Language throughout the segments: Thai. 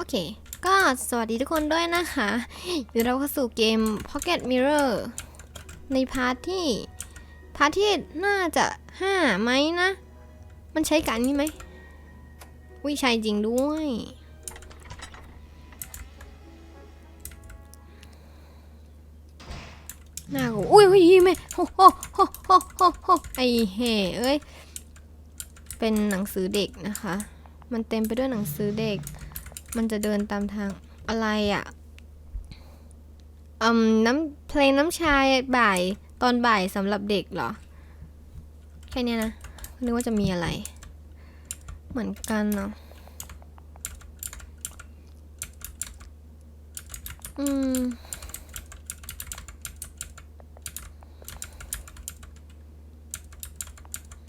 โอเค ก็สวัสดีทุกคนด้วยนะคะเดี๋ยวเราเข้าสู่เกม Pocket Mirror ในพาร์ทที่ พาร์ทที่น่าจะห้าไหมนะ มันใช้การนี้ไหมวิใช่จริงด้วยน่ากลัวอุ้ยอุ้ยแม่โฮโฮโฮโฮโฮโฮไอเห่เอ้ย เป็นหนังสือเด็กนะคะ มันเต็มไปด้วยหนังสือเด็ก มันจะเดินตามทางอะไรอะ่ะอืมน้ำเพลงน้ำชายบ่ายตอนบ่ายสำหรับเด็กเหรอ แค่เนี้ยนะนึกว่าจะมีอะไร เหมือนกันเนาะอืม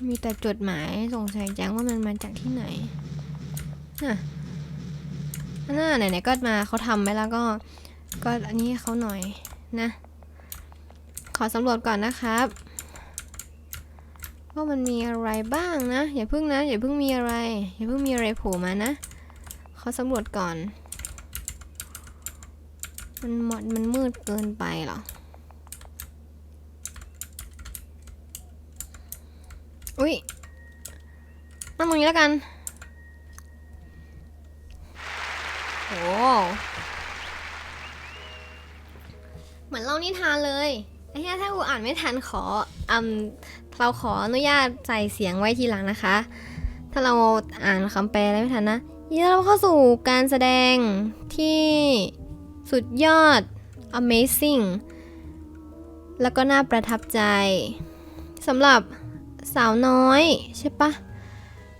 มีแต่จดหมายส่งสัยจังว่ามันมาจากที่ไหนน่ะ น่าไหนๆก็มาเขาทำไว้แล้วก็ ก็อันนี้เขาหน่อยนะ ขอสำรวจก่อนนะครับว่ามันมีอะไรบ้างนะ อย่าเพิ่งนะ อย่าเพิ่งมีอะไร อย่าเพิ่งมีอะไรโผล่มานะขอสำรวจก่อน มันหมดมันมืดเกินไปหรออุ้ยนั่งตรงนี้แล้วกัน โอ้ เหมือนเล่านิทานเลยไอ้เหี้ยถ้าอูอ่านไม่ทันขออืมเราขออนุญาตใส่เสียงไว้ทีหลังนะคะ ถ้าเราอ่านคำแปลอะไไม่ทันนะยินดีต้อนรับเข้าสู่การแสดงที่สุดยอด amazing แล้วก็น่าประทับใจสำหรับสาวน้อยใช่ปะ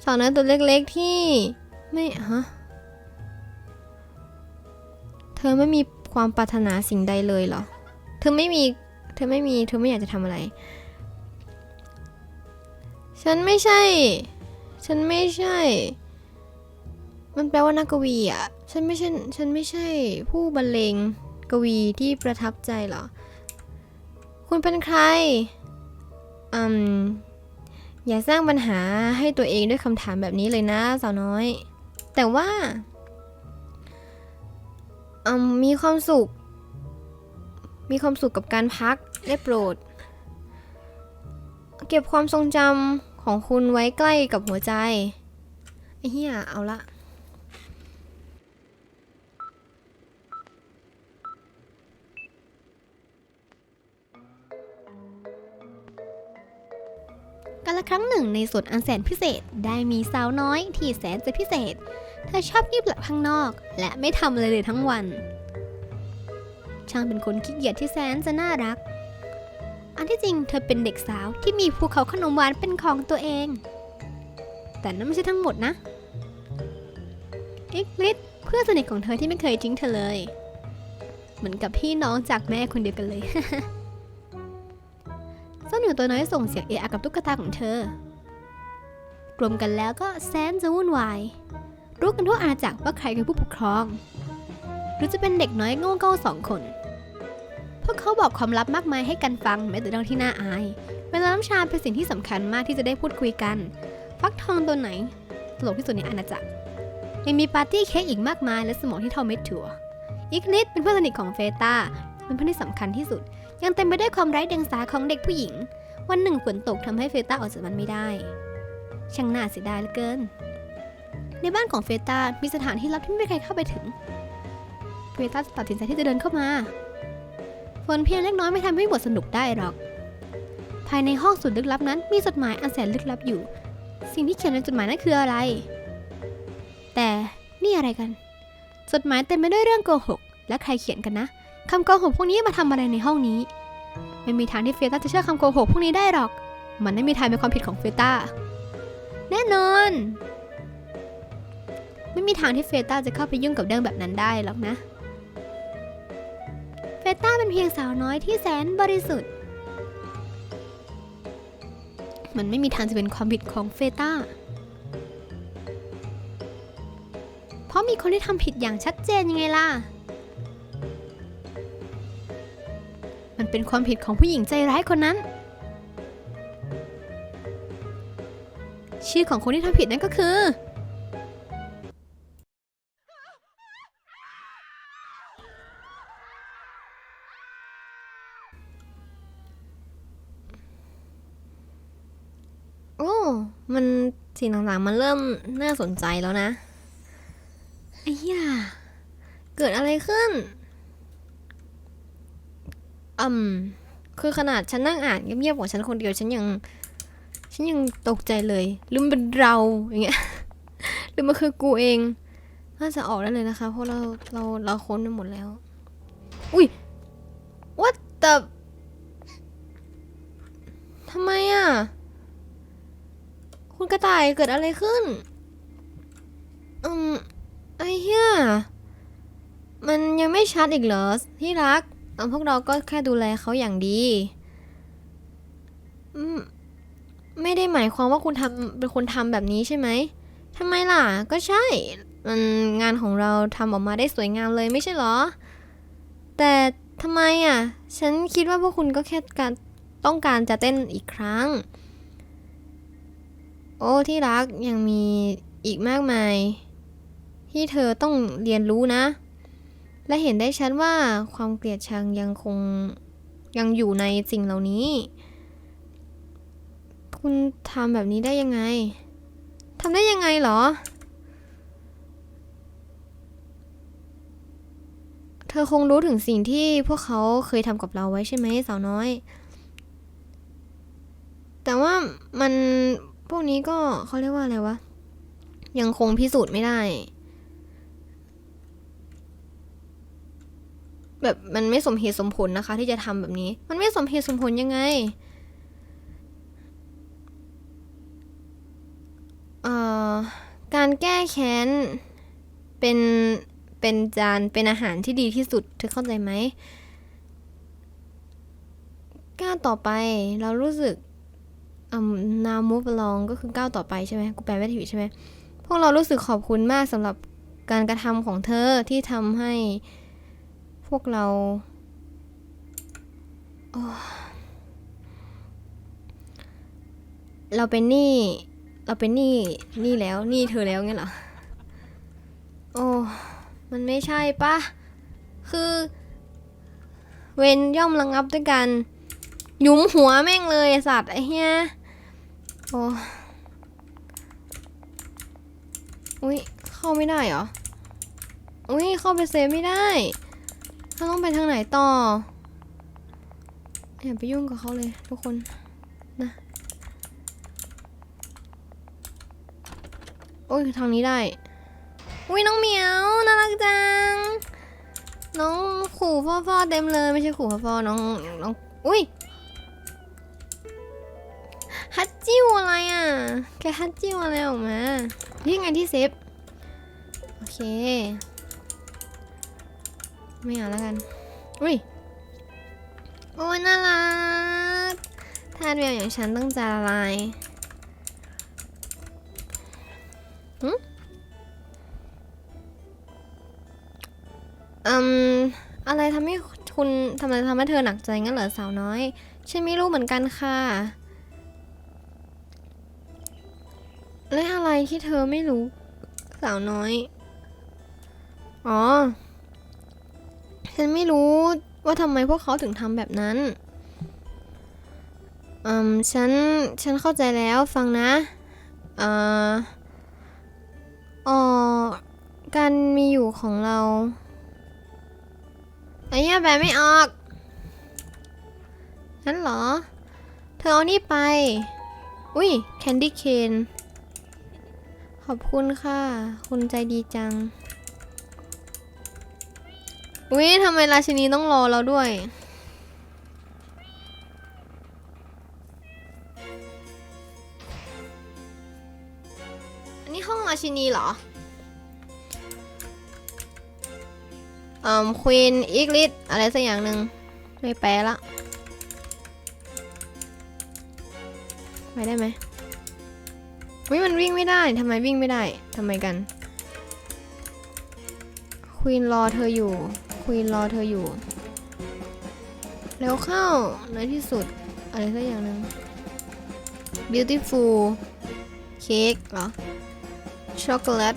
สาวน้อยตัวเล็กๆที่ไม่ฮะ เธอไม่มีความปรารถนาสิ่งใดเลยเหรอ เธอไม่มี เธอไม่มี เธอไม่อยากจะทำอะไร ฉันไม่ใช่ ฉันไม่ใช่ มันแปลว่านักกวีอะ ฉันไม่ใช่ ฉันไม่ใช่ ผู้บรรเลงกวีที่ประทับใจเหรอ คุณเป็นใคร อืม อย่าสร้างปัญหาให้ตัวเองด้วยคำถามแบบนี้เลยนะสาวน้อย แต่ว่า อืมมีความสุข มีความสุขกับการพักได้โปรด เก็บความทรงจำของคุณไว้ใกล้กับหัวใจไอ้เหี้ยเอาละกันละครั้งหนึ่งในสวนอันแสนพิเศษได้มีสาวน้อยที่แสนจะพิเศษ เธอชอบเงีบหลับข้างนอก และไม่ทำอะไรเลยทั้งวัน ช่างเป็นคนขี้เกียจที่แสนจะน่ารัก อันที่จริงเธอเป็นเด็กสาวที่มีภูเขาขนมหวานเป็นของตัวเอง แต่นั่นไม่ใช่ทั้งหมดนะอิกลิสเพื่อนสนิทของเธอที่ไม่เคยทิ้งเธอเลย เหมือนกับพี่น้องจากแม่คนเดียวกันเลยเจ้าหนูตัวน้อยส่งเสียงเอะอะกับตุ๊กตาของเธอ รวมกันแล้วก็แสนจะวุ่นวาย รู้กันทั่วอาณาจักรว่าใครคือผู้ปกครอง หรือจะเป็นเด็กน้อยโง่เง่าสองคน พวกเขาบอกความลับมากมายให้กันฟังแม้แต่เรื่องที่น่าอาย เวลาน้ำชาเป็นสิ่งที่สำคัญมากที่จะได้พูดคุยกัน ฟักทองตัวไหนตลกที่สุดในอาณาจักร ยังมีปาร์ตี้เค้กอีกมากมายและสมองที่เท่าเม็ดถั่ว อีกนิดเป็นเพื่อนสนิทของเฟตาเป็นเพื่อนที่สำคัญที่สุด ยังเต็มไปด้วยความไร้เดียงสาของเด็กผู้หญิง วันหนึ่งฝนตกทำให้เฟตาออกจากมันไม่ได้ ช่างน่าเสียดายเหลือเกิน ในบ้านของเฟตามีสถานที่ลับที่ไม่มีใครเข้าไปถึง เฟตาตัดสินใจที่จะเดินเข้ามา ฝนเพียงเล็กน้อยไม่ทำให้บทสนุกได้หรอก ภายในห้องสุดลึกลับนั้น มีจดหมายอันแสนลึกลับอยู่ สิ่งที่เขียนในจดหมายนั้นคืออะไร แต่นี่อะไรกัน จดหมายเต็มไปด้วยเรื่องโกหก และใครเขียนกันนะคำโกหกพวกนี้มาทำอะไรในห้องนี้ ไม่มีทางที่เฟต้าจะเชื่อคำโกหกพวกนี้ได้หรอก มันไม่มีทางเป็นความผิดของเฟต้าแน่นอน ไม่มีทางที่เฟต้าจะเข้าไปยุ่งกับเรื่องแบบนั้นได้หรอกนะ เฟต้าเป็นเพียงสาวน้อยที่แสนบริสุทธิ์ มันไม่มีทางจะเป็นความผิดของเฟต้า เพราะมีคนที่ทำผิดอย่างชัดเจนยังไงล่ะ มันเป็นความผิดของผู้หญิงใจร้ายคนนั้น ชื่อของคนที่ทำผิดนั่นก็คือ สิ่งต่างๆ มันเริ่มน่าสนใจแล้วนะไอ้เหี้ยเกิดอะไรขึ้นอืมคือขนาดฉันนั่งอ่านเงียบๆของฉันคนเดียวฉันยัง ฉันยังตกใจเลยหรือมันเป็นเราอย่างเงี้ยหรือมันคือกูเองน่าจะออกได้เลยนะคะ เพราะเราเราเราค้นไปหมดแล้ว อุ้ย what the ทำไมอะ คุณกระต่ายเกิดอะไรขึ้น อืม ไอ้เหี้ย มันยังไม่ชัดอีกเหรอที่รักพวกเราก็แค่ดูแลเขาอย่างดี อืม ไม่ได้หมายความว่าคุณทำเป็นคนทำแบบนี้ใช่ไหมทำไมล่ะ ก็ใช่ มันงานของเราทำออกมาได้สวยงามเลยไม่ใช่เหรอ แต่ทำไมอะ ฉันคิดว่าพวกคุณก็แค่การต้องการจะเต้นอีกครั้ง โอ้ที่รักยังมีอีกมากมาย ที่เธอต้องเรียนรู้นะ และเห็นได้ชัดว่าความเกลียดชังยังคงยังอยู่ในสิ่งเหล่านี้ คุณทำแบบนี้ได้ยังไงทำได้ยังไงเหรอ เธอคงรู้ถึงสิ่งที่พวกเขาเคยทำกับเราไว้ใช่ไหมสาวน้อย แต่ว่ามัน พวกนี้ก็เขาเรียกว่าอะไรวะ ยังคงพิสูจน์ไม่ได้ แบบมันไม่สมเหตุสมผลนะคะ ที่จะทำแบบนี้ มันไม่สมเหตุสมผลยังไงเอ่อการแก้แค้นเป็นเป็นจานเป็นอาหารที่ดีที่สุดเธอเข้าใจไหมก้าต่อไปเรารู้สึก now move along ก็คือก้าวต่อไปใช่ไหมกูแปลไม่ถูกใช่ไหมพวกเรารู้สึกขอบคุณมากสำหรับการกระทำของเธอที่ทำให้พวกเราเราเป็นหนี้เราเป็นหนี้หนี้แล้วหนี้เธอแล้วงั้เหรอโอ้มันไม่ใช่ปะคือ เวนย่อมระงงับด้วยกัน ยุมหัวแม่งเลยสัตว์ไอ้เหี้ย โอ้อุ้ยเข้าไม่ได้เหรอ อุ้ยเข้าไปเซฟไม่ได้เราต้องไปทางไหนต่อ อย่าไปยุ่งกับเขาเลยทุกคนนะโอ้ยทางนี้ได้ อุ้ยน้องเหมียวน่ารักจัง น้องขู่ฟอฟอเต็มเลย ไม่ใช่ขู่ฟอฟอน้องน้อง อุ้ย ฮัตจิ้วอะไรอะ แกฮัตจิ้วอะไรออกมานี่ไงที่เซฟ โอเค ไม่เอาแล้วกัน อุ้ย โอ้ยน่ารักทาสแมวอย่างฉันต้องจะละลายหึอืมอะไรทำให้คุณทำไมทำให้เธอหนักใจงั้นเหรอสาวน้อย ฉันไม่รู้เหมือนกันค่ะ และอะไรที่เธอไม่รู้ สาวน้อย อ๋อ ฉันไม่รู้ว่าทำไมพวกเขาถึงทำแบบนั้น อืม ฉัน ฉันเข้าใจแล้วฟังนะ เอ่ออ๋อการมีอยู่ของเราไอ้เหี้ยแบบไม่ออกนั่นเหรอ เธอเอานี่ไป อุ้ยแคนดี้เคน อบคุณค่ะ คุณใจดีจังอุ้ยทำไมราชินีต้องรอเราด้วย อันนี้ห้องราชินีเหรออืมควีนอีกลิสอะไรสักอย่างหนึ่งไม่แปลละ ไปได้ไหม วิมันวิ่งไม่ได้ทำไมวิ่งไม่ได้ทำไมกันควีนรอเธออยู่ควีนรอเธออยู่ แล้วเข้าในที่สุด อะไรสักอย่างหนึ่ง beautiful เค้กเหรอ ช็อกโกแลต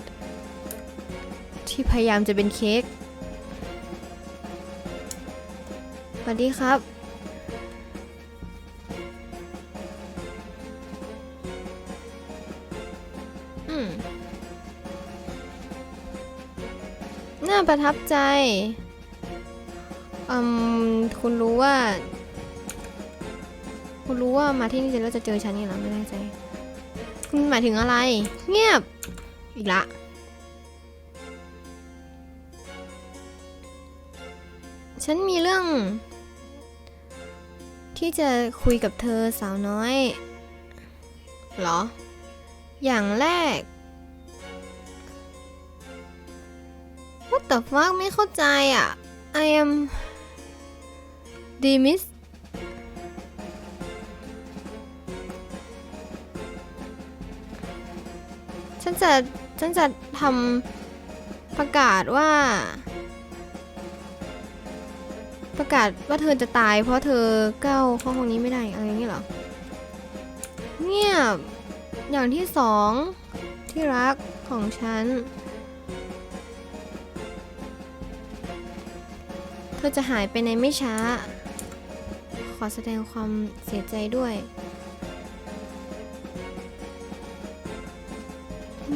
ที่พยายามจะเป็นเค้กสวัสดีครับ ประทับใจอืมคุณรู้ว่า คุณรู้ว่ามาที่นี่แล้วจะเจอฉันนี่หรอไม่แน่ใจ คุณหมายถึงอะไร เงียบ อีกละ ฉันมีเรื่อง ที่จะคุยกับเธอสาวน้อย เหรอ อย่างแรก the fuck ไม่เข้าใจอะ I am Demis ฉันจะ ฉันจะทำประกาศว่า ประกาศว่าเธอจะตายเพราะเธอก้าวเข้าห้องนี้ไม่ได้อะไรอย่างนี้เหรอเงียบอย่างที่สองที่รักของฉัน เธอจะหายไปในไม่ช้า ขอแสดงความเสียใจด้วย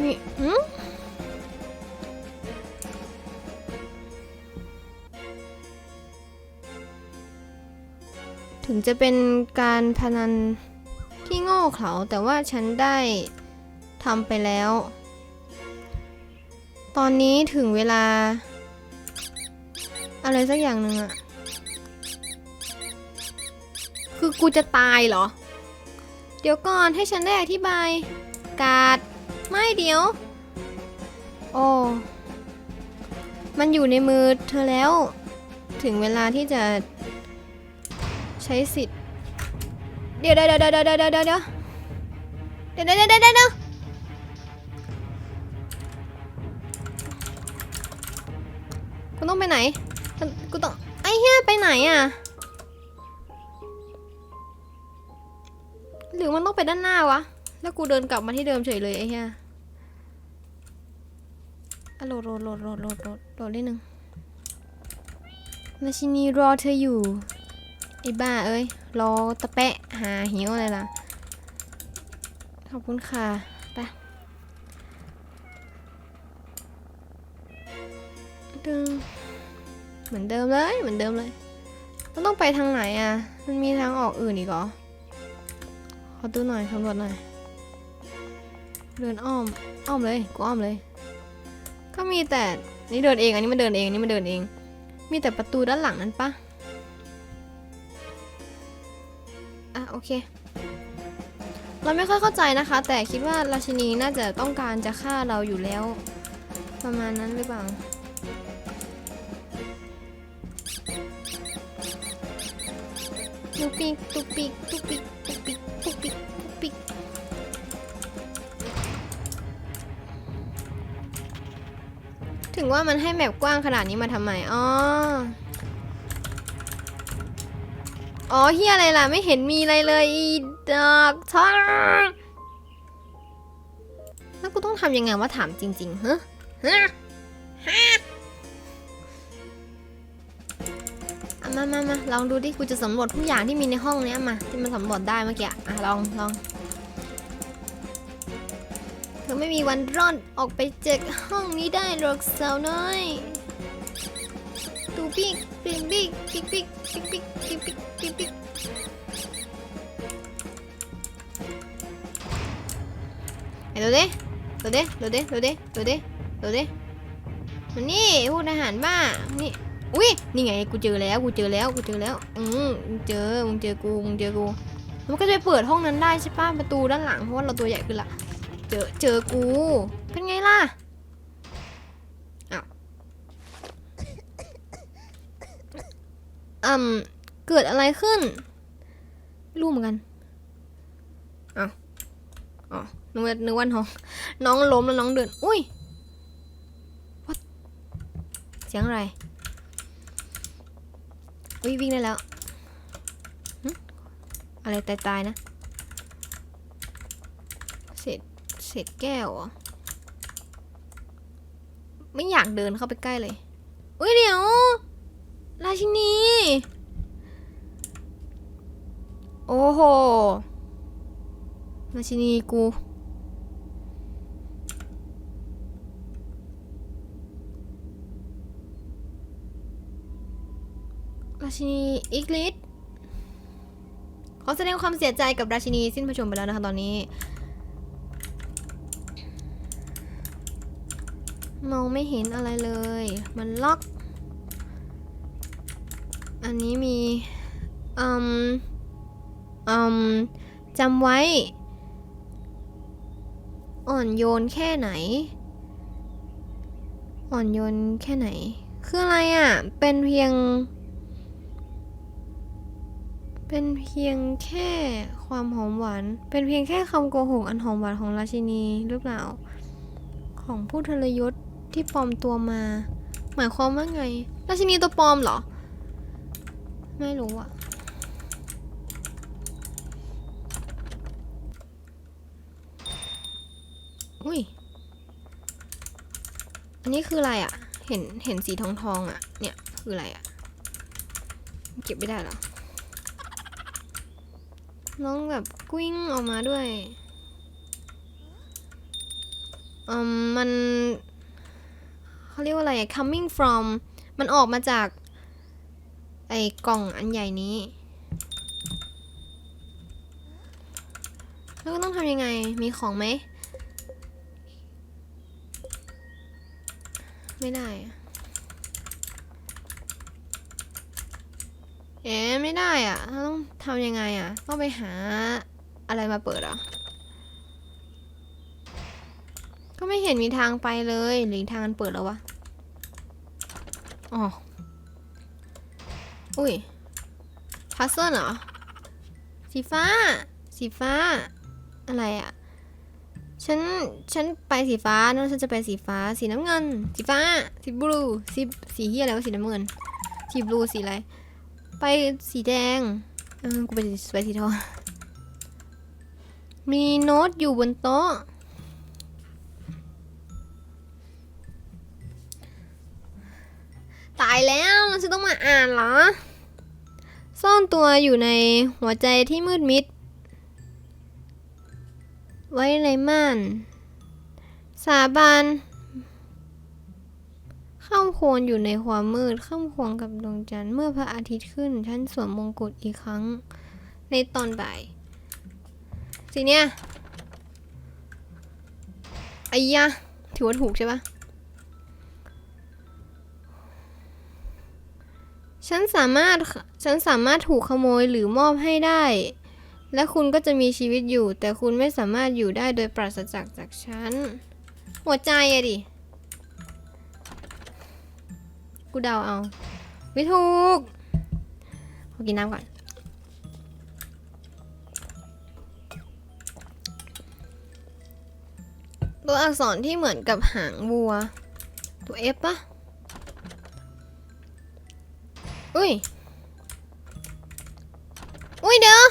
มีอืมถึงจะเป็นการพนันที่โง่เขลาแต่ว่าฉันได้ทำไปแล้ว ตอนนี้ถึงเวลา อะไรสักอย่างหนึ่งอะคือกูจะตายเหรอ เดี๋ยวก่อนให้ฉันได้อธิบาย กาด ไม่เดี๋ยว โอ้มันอยู่ในมือเธอแล้ว ถึงเวลาที่จะใช้สิทธิ์ เดี๋ยวเดี๋ยวเดี๋ยวเดี๋ยวเดี๋ยวเดี๋ยวเดี๋ยวเดี๋ยวเดี๋ยวเดี๋ยวเดี๋ยวเดี๋ยวเดี๋ยวกูต้องไปไหน กูต้อง ไอ้เหี้ยไปไหนอะ หรือมันต้องไปด้านหน้าวะ แล้วกูเดินกลับมาที่เดิมเฉยเลยไอ้เหี้ยอะโหลดโหลดโหลดโหลดโหลดโหลดโหลดนิดนึงราชินีรอเธออยู่ไอ้บ้าเอ้ย รอตะแปะหาหิวอะไรล่ะ ขอบคุณค่ะไปดึง เหมือนเดิมเลยเหมือนเดิมเลยมันต้องไปทางไหนอะ มันมีทางออกอื่นอีกเหรอ ขอดูหน่อยสำรวจหน่อย เดินอ้อม อ้อมเลย กูอ้อมเลย ก็มีแต่ นี่เดินเอง อันนี้มันเดินเอง อันนี้มันเดินเอง มีแต่ประตูด้านหลังนั้นปะอะโอเค เราไม่ค่อยเข้าใจนะคะ แต่คิดว่าราชินีน่าจะต้องการจะฆ่าเราอยู่แล้ว ประมาณนั้นหรือเปล่า ตุกปิกตุกปิกตุกปิกตุกปิกตุกปิกตุกปิกถึงว่ามันให้แมปกว้างขนาดนี้มาทำไม อ๋อ อ๋อเฮียอะไรล่ะ ไม่เห็นมีอะไรเลย อีดอกทองแล้วกูต้องทำยังไงว่าถามจริงๆฮะฮะ ลองดูดิ กูจะสำรวจทุกอย่างที่มีในห้องเนี้ยมา ที่มันสำรวจได้เมื่อกี้ อะ ลองลองเธอไม่มีวันรอดออกไปจากห้องนี้ได้หรอกสาวน้อยตูปิกปิกปิกปิ๊กปิกปิ๊กปิกปิ๊กปิกปิ๊กปิกไอ้ดูดิดูดิดูดิดูดิดูดิดูดิมันนี่พวกทหารบ้านี่ อุ้ยนี่ไงกูเจอแล้วกูเจอแล้วกูเจอแล้ว อืมมึงเจอมึงเจอกูมึงเจอกูแล้วมันก็จะไปเปิดห้องนั้นได้ใช่ป่ะประตูด้านหลังเพราะว่าเราตัวใหญ่ขึ้นละเจอเจอกูเป็นไงล่ะอืมเกิดอะไรขึ้นรู้เหมือนกันอ้าวอ๋อนึกว่านึกว่าน้องน้องล้มแล้วน้องเดินอุ้ยเสียงอะไร อุ้ยวิ่งได้แล้วอะไรตายตายๆนะ เศษเศษแก้วเหรอไม่อยากเดินเข้าไปใกล้เลยอุ้ยเดี๋ยว ราชินี โอ้โห ราชินีกู ราชินีอิกลิสขอแสดงความเสียใจกับราชินีสิ้นพระชนม์ไปแล้วนะคะตอนนี้ มองไม่เห็นอะไรเลย มันล็อก อันนี้มี อืม อืมจำไว้ อ่อนโยนแค่ไหน อ่อนโยนแค่ไหน คืออะไรอะ เป็นเพียง เป็นเพียงแค่ความหอมหวาน เป็นเพียงแค่คำโกหกอันหอมหวานของราชินีหรือเปล่า ของผู้ทรยศที่ปลอมตัวมา หมายความว่าไง ราชินีตัวปลอมเหรอ ไม่รู้อะอุ้ย อันนี้คืออะไรอะเห็นเห็นสีทองทองอะเนี่ยคืออะไรอะเก็บไม่ได้หรอ น้องแบบกลิ้งออกมาด้วยอืมมันเขาเรียกว่าอะไร coming from มันออกมาจาก ไอ้กล่องอันใหญ่นี้ แล้วก็ต้องทำยังไง มีของไหม ไม่ได้อะ เอ๊ะไม่ได้อะต้องทำยังไงอะ ต้องไปหาอะไรมาเปิดหรอะ ก็ไม่เห็นมีทางไปเลยหรือทางมันเปิดแล้ววะ อ๋อ อุ้ยพัซเซิลเหรอ สีฟ้า สีฟ้า อะไรอะ ฉัน ฉันไปสีฟ้านั่นฉันจะไปสีฟ้า สีน้ำเงิน สีฟ้า สีบลู สี สีเฮียอะไรวะสีน้ำเงิน สีบลู สีอะไร ไปสีแดง เออ กูไปสีไปสีทอง มีโน้ตอยู่บนโต๊ะ ตายแล้วเราจะต้องมาอ่านเหรอ ซ่อนตัวอยู่ในหัวใจที่มืดมิด ไว้ในม่าน สาบาน ข้ามโควรอยู่ในความมืดข้ามควงกับดวงจันทร์เมื่อพระอาทิตย์ขึ้นฉันสวมมงกุฎอีกครั้ง ในตอนบ่ายสิเนี่ยไอ้ยะถือว่าถูกใช่ปะฉันสามารถฉันสามารถถูกขโมยหรือมอบให้ได้ และคุณก็จะมีชีวิตอยู่ แต่คุณไม่สามารถอยู่ได้โดยปราศจากจากฉัน หัวใจอะดิ กูเดาเอา ไม่ถูกขอกินน้ำก่อน ตัวอักษรที่เหมือนกับหางวัว ตัว F ปะอุ้ย อุ้ยเดี๋ยว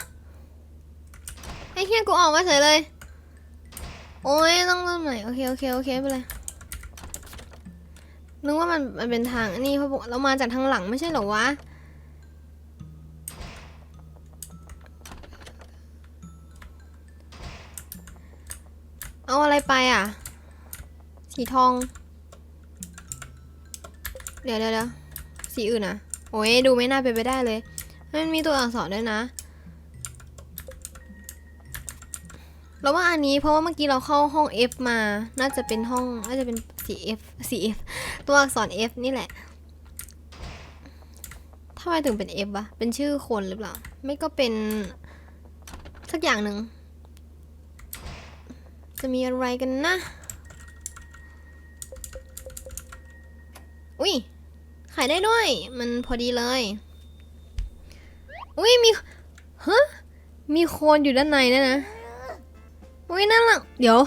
ไอ้เฮียกูออกมาเฉยเลย โอ้ยต้องเริ่มใหม่โอเค โอเค โอเค ไปเลย นึกว่ามันมันเป็นทางอันนี้เพราะเรามาจากทางหลังไม่ใช่เหรอวะ เอาอะไรไปอะ สีทองเดี๋ยวเดี๋ยวเดี๋ยวสีอื่นอะ โอ้ยดูไม่น่าเป็นไปได้เลย มันมีตัวอักษรด้วยนะเราว่าอันนี้เพราะว่าเมื่อกี้เราเข้าห้อง F มา น่าจะเป็นห้อง น่าจะเป็นสี F สี F ตัวอักษร F นี่แหละทำไมถึงเป็น F วะ เป็นชื่อคนหรือเปล่า ไม่ก็เป็น สักอย่างหนึ่ง จะมีอะไรกันนะ อุ้ย ขายได้ด้วย มันพอดีเลย อุ้ยมีฮะมีโคนอยู่ด้านในนะนะ อุ้ยน่ารัก เดี๋ยว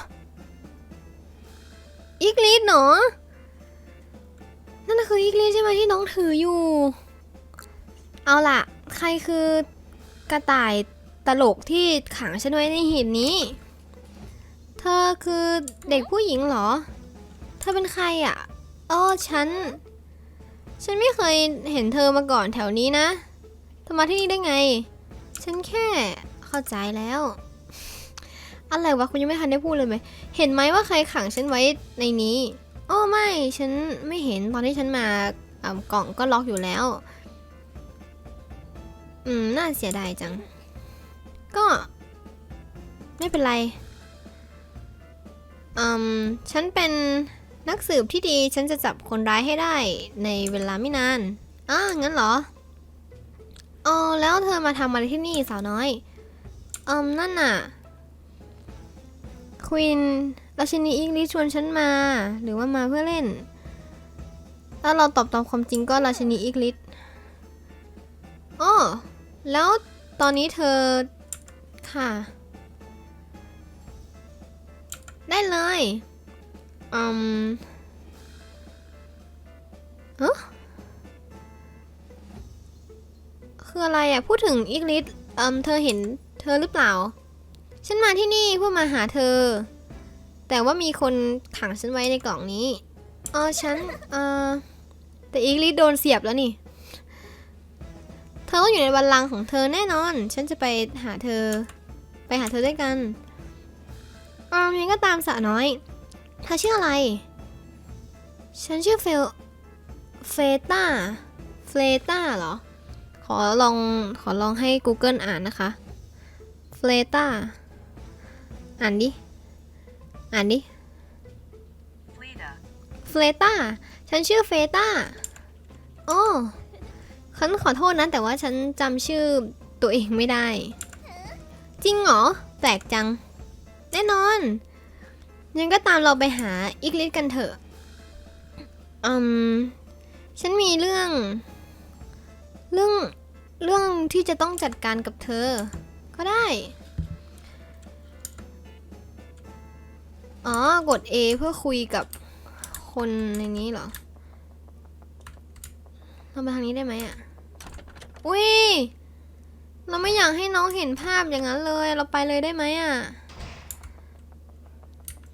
อีกลิสเหรอ นั่นคืออีกลิสใช่ไหมที่น้องถืออยู่ เอาล่ะ ใครคือกระต่ายตลกที่ขังฉันไว้ในหีบนี้ เธอคือเด็กผู้หญิงเหรอ เธอเป็นใครอะอ๋อฉัน ฉันไม่เคยเห็นเธอมาก่อนแถวนี้นะเธอมาที่นี่ได้ไง ฉันแค่เข้าใจแล้ว อะไรวะคุณยังไม่ทันได้พูดเลยไหม เห็นไหมว่าใครขังฉันไว้ในนี้ อ้ไม่ฉันไม่เห็นตอนที่ฉันมากล่องก็ล็อกอยู่แล้ว อืม น่าเสียดายจัง ก็ ไม่เป็นไรอืมฉันเป็นนักสืบที่ดีฉันจะจับคนร้ายให้ได้ในเวลาไม่นานอ่างั้นเหรออ๋อแล้วเธอมาทำอะไรที่นี่สาวน้อยอืมนั่นน่ะ ควีนราชินีอิงลิชชวนฉันมา หรือว่ามาเพื่อเล่น ถ้าเราตอบตามความจริงก็ราชินีอิกลิสอ๋อแล้วตอนนี้เธอค่ะ ได้เลยอืมเอะคืออะไรอะ พูดถึงอิกลิสอืมเธอเห็นเธอหรือเปล่า ฉันมาที่นี่เพื่อมาหาเธอ แต่ว่ามีคนขังฉันไว้ในกล่องนี้เออฉันเออแต่อีกลิโดนเสียบแล้วนี่ เธอต้องอยู่ในบัลลังก์ของเธอแน่นอน ฉันจะไปหาเธอ ไปหาเธอด้วยกันอืมยังก็ตามสะน้อย เธอชื่ออะไร ฉันชื่อเฟล เฟต้า เฟต้าเหรอ ขอลอง ขอลองให้ Google อ่านนะคะ เฟต้า อ่านดิ อ่านดิเฟลต้าฉันชื่อเฟต้าโอ้ฉันขอโทษนะ แต่ว่าฉันจำชื่อตัวเองไม่ได้ จริงเหรอ แปลกจัง แน่นอน ยังก็ตามเราไปหาอีกลิสกันเถอะอืมฉันมีเรื่อง เรื่อง เรื่องที่จะต้องจัดการกับเธอ ก็ได้ อ๋อ กด A เพื่อคุยกับคนในนี้เหรอเราไปทางนี้ได้ไหมอะ อุ้ย เราไม่อยากให้น้องเห็นภาพอย่างนั้นเลย เราไปเลยได้ไหมอะ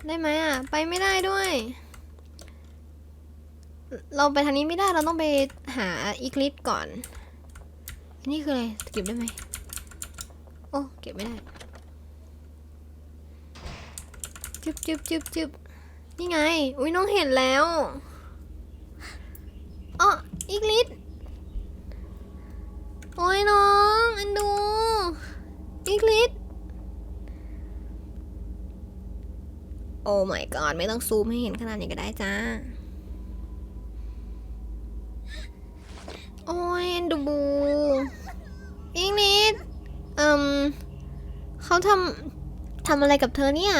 ได้ไหมอะ ไปไม่ได้ด้วย เราไปทางนี้ไม่ได้ เราต้องไปหาอีกลิสก่อน อันนี้คืออะไร เก็บได้ไหม โอ้ เก็บไม่ได้ จึบจึบจึบจึบนี่ไง อุ้ยน้องเห็นแล้วอ๋ออีกลิตโอ้ยน้องอันดูอีกลิตโอ้ my god ไม่ต้องซูมให้เห็นขนาดนี้ก็ได้จ้า โอ้ยอันดูบูอีกลิตเอืมเขาทำทำอะไรกับเธอเนี่ย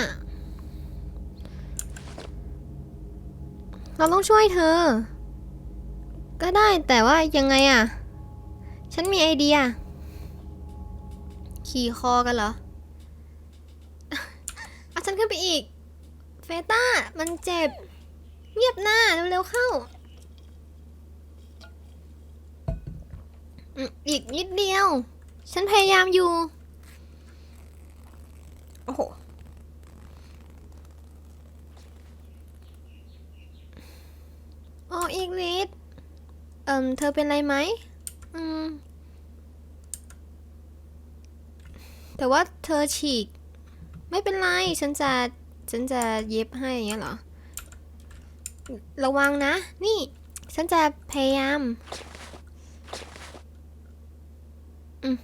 เราต้องช่วยเธอ ก็ได้แต่ว่ายังไงอะฉันมีไอเดีย ขี่คอกันเหรอ เอาฉันขึ้นไปอีก เฟต้า มันเจ็บ เงียบหน้าเร็วๆเข้า อีกนิดเดียว ฉันพยายามอยู่ โอ้โห อีกลิดเอ่มเธอเป็นไรไหมอืม แต่ว่าเธอฉีก ไม่เป็นไร ฉันจะ ฉันจะเย็บให้อย่างเงี้ยเหรอ ระวังนะ นี่ ฉันจะพยายามอืม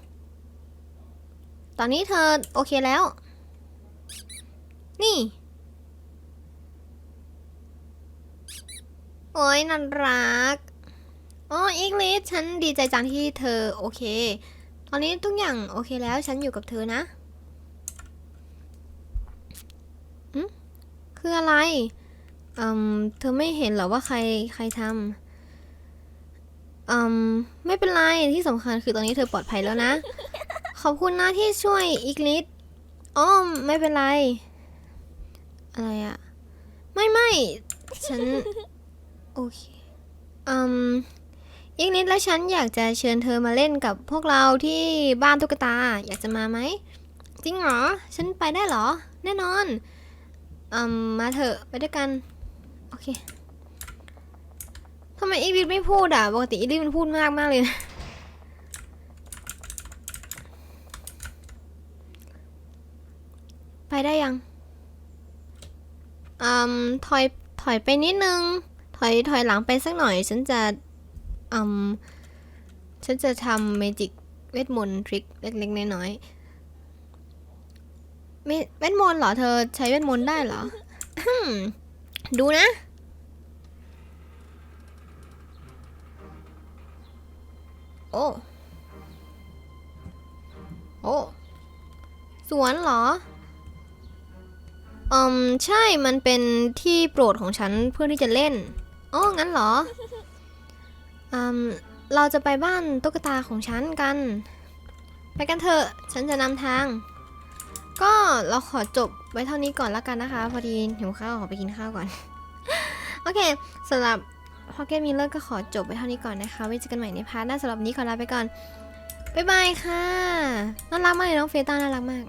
ตอนนี้เธอโอเคแล้ว นี่ โอ้ยน่ารักอ๋ออีกลิสฉันดีใจจังที่เธอโอเค ตอนนี้ทุกอย่างโอเคแล้วฉันอยู่กับเธอนะอืมคืออะไรอืมเธอไม่เห็นเหรอว่าใครใครทำอืมไม่เป็นไรที่สำคัญคือตอนนี้เธอปลอดภัยแล้วนะ ขอบคุณนะที่ช่วยอีกลิสอ๋อไม่เป็นไร อะไรอะไม่ไม่ฉัน โอเคอืมอีกนิดแล้วฉันอยากจะเชิญเธอมาเล่นกับพวกเราที่บ้านตุ๊กตา อยากจะมาไหม จริงเหรอ ฉันไปได้เหรอ แน่นอนอืมมาเถอะไปด้วยกัน โอเคทำไมอีกนิดไม่พูดอะ ปกติอีกนิดมันพูดมากมากเลยนะไปได้ยังอืมถอยถอยไปนิดนึง อยถอยหลังไปสักหน่อย ฉันจะอืมฉันจะทำเมจิกเวทมนต์ทริคเล็กๆน้อยๆเวทมนต์เหรอเธอใช้เวทมนต์ได้เหรอ ดูนะ โอ้โอ้สวนเหรออืมใช่มันเป็นที่โปรดของฉันเพื่อที่จะเล่น โอ๋องั้นเหรออืมเราจะไปบ้านตุ๊กตาของฉันกัน ไปกันเถอะฉันจะนำทาง ก็เราขอจบไว้เท่านี้ก่อนแล้วกันนะคะ พอดีหิวข้าวขอไปกินข้าวก่อน โอเคสำหรับ Pocket Miller ก็ขอจบไว้เท่านี้ก่อนนะคะ ไว้เจอกันใหม่ในพาร์ทหน้าสำหรับนนี้ขอลาไปก่อน บ๊ายบายค่ะ น่ารักมากเลยน้องเฟต้าน่ารักมาก